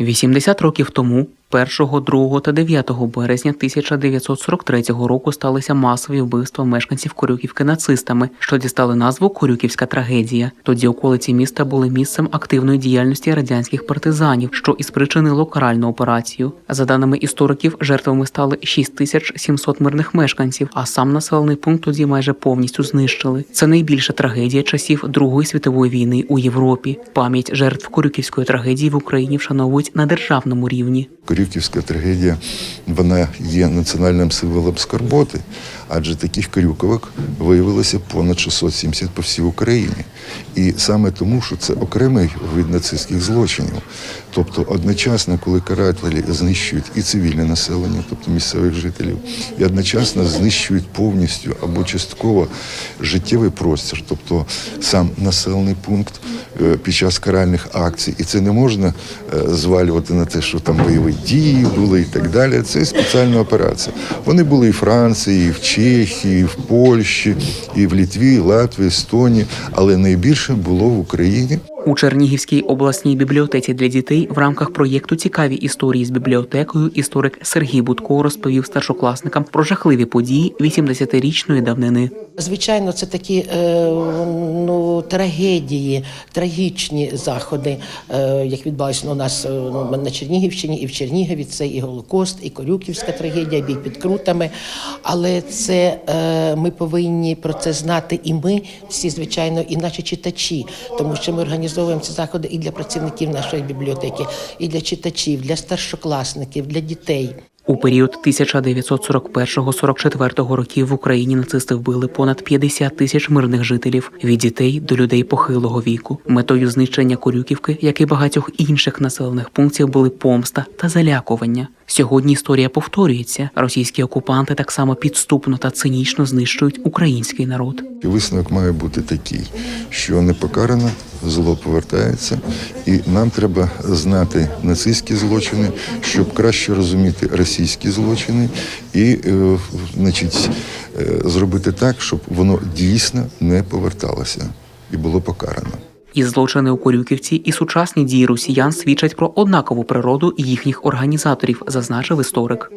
80 років тому, 1, 2 та 9 березня 1943 року сталися масові вбивства мешканців Корюківки нацистами, що дістали назву Корюківська трагедія. Тоді околиці міста були місцем активної діяльності радянських партизанів, що і спричинило каральну операцію. За даними істориків, жертвами стали 6700 мирних мешканців, а сам населений пункт тоді майже повністю знищили. Це найбільша трагедія часів Другої світової війни у Європі. Пам'ять жертв Корюківської трагедії в Україні вшановують на державному рівні. Корюківська трагедія вона є національним символом скорботи, адже таких корюковок виявилося понад 670 по всій Україні. І саме тому, що це окремий вид нацистських злочинів. Тобто одночасно, коли карателі знищують і цивільне населення, тобто місцевих жителів, і одночасно знищують повністю або частково життєвий простір, тобто сам населений пункт під час каральних акцій. І це не можна е, звалювати на те, що там бойові дії були і так далі. Це спеціальна операція. Вони були і в Франції, і в Чехії, і в Польщі, і в Літві, і Латвії, Естонії, але найбільше було в Україні. У Чернігівській обласній бібліотеці для дітей в рамках проєкту Цікаві історії з бібліотекою історик Сергій Будко розповів старшокласникам про жахливі події 80-річної давнини. Звичайно, це такі е, ну, трагедії, трагічні заходи, е, як відбувалося у нас е, ну, на Чернігівщині і в Чернігові. Це і Голокост, і Корюківська трагедія, бій під крутами. Але це ми повинні про це знати, і ми всі, звичайно, і наші читачі, тому що ми організовуємо ці заходи і для працівників нашої бібліотеки, і для читачів, для старшокласників, для дітей. У період 1941-44 років в Україні нацисти вбили понад 50 тисяч мирних жителів від дітей до людей похилого віку. Метою знищення Корюківки, як і багатьох інших населених пунктів, були помста та залякування. Сьогодні історія повторюється. Російські окупанти так само підступно та цинічно знищують український народ. Висновок має бути такий, що не покарано, зло повертається, і нам треба знати нацистські злочини, щоб краще розуміти російські злочини, і е, значить, е, зробити так, щоб воно дійсно не поверталося і було покарано. І злочини у Корюківці, і сучасні дії росіян свідчать про однакову природу їхніх організаторів, зазначив історик.